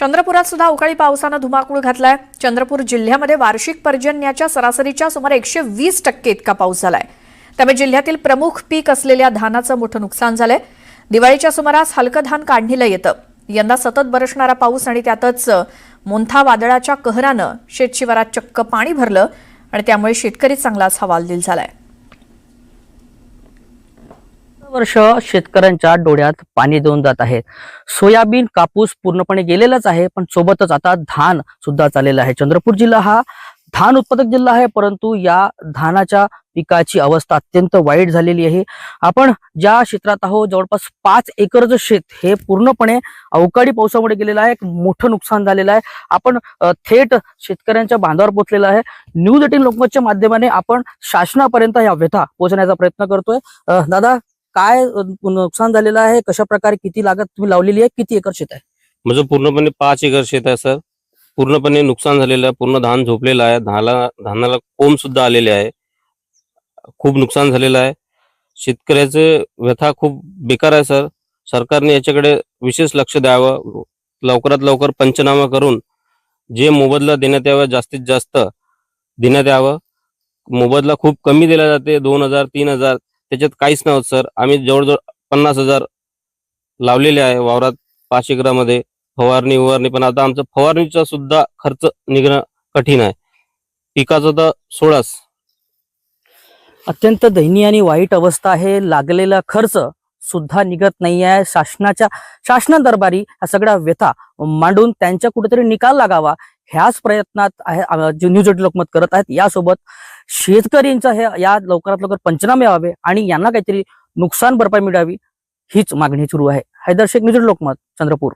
चंद्रपुरात सुद्धा अवकाळी पावसानं धुमाकूळ घातलाय. चंद्रपूर जिल्ह्यामध्ये वार्षिक पर्जन्याच्या सरासरीच्या सुमारे एकशे वीस टक्के इतका पाऊस झालाय. त्यामुळे जिल्ह्यातील प्रमुख पीक असलेल्या धानाचं मोठं नुकसान झालंय. दिवाळीच्या सुमारास हलकं धान काढणीला येतं. यंदा सतत बरसणारा पाऊस आणि त्यातच मोंथा वादळाच्या कहरानं शेतशिवारात चक्क पाणी भरलं आणि त्यामुळे शेतकरी चांगलाच हवालदिल झालाय. वर्ष शेतकऱ्यांच्या डोळ्यात पाणी देऊन जात आहे. सोयाबीन कापूस पूर्णपणे गेलेलाच आहे पण सोबतच आता धान सुद्धा चाललेलं आहे. चंद्रपूर जिल्हा हा धान उत्पादक जिल्हा आहे परंतु या धानाच्या पिकाची अवस्था अत्यंत वाईट झालेली आहे. आपण ज्या क्षेत्रात आहोत जवळपास पाच एकरचं शेत हे पूर्णपणे अवकाळी पावसामुळे गेलेलं आहे एक मोठं नुकसान झालेलं आहे. आपण थेट शेतकऱ्यांच्या बांधावर पोहोचलेलं आहे. न्यूज एटीन लोकमतच्या माध्यमाने आपण शासनापर्यंत या व्यथा पोहोचण्याचा प्रयत्न करतोय. दादा काय नुकसान झालेलं आहे? कशा प्रकारे किती लागत तुम्ही लावलेली आहे? किती एकर शेत आहे? माझं पूर्णपणे पाच एकर शेत आहे सर. पूर्णपणे नुकसान झालेलं आहे पूर्ण धान झोपलेलं आहे. धानाला धानाला कोंब सुद्धा आलेले आहे. खूप नुकसान झालेलं आहे. शेतकऱ्याचे व्यथा खूप बेकार आहे सर. सरकारने याच्याकडे विशेष लक्ष द्यावं. लवकरात लवकर पंचनामा करून जे मोबदला देण्यात यावं जास्तीत जास्त देण्यात यावं. मोबदला खूप कमी दिला जाते दोन हजार तीन हजार. त्याच्यात काहीच नव्हतं सर. आम्ही जवळजवळ पन्नास हजार लावलेले आहे वावरात पाच एकरामध्ये फवारणी उवारणी पण आता आमचं फवारणीचा सुद्धा खर्च निघणं कठीण आहे. पिकाचं तर सोळास अत्यंत दयनीय आणि वाईट अवस्था आहे. लागलेला खर्च सुद्धा निघत नाही आहे. शासनाच्या शासना दरबारी हा सगळ्या व्यथा मांडून त्यांच्या कुठेतरी निकाल लागावा ह्याच प्रयत्नात आहे जे न्यूज लोकमत करत आहेत. यासोबत शेतकऱ्यांचा हे या लवकरात लवकर पंचनामे व्हावे आणि यांना काहीतरी नुकसान भरपाई मिळावी हीच मागणी सुरू आहे. हैदर शेख न्यूज लोकमत चंद्रपूर.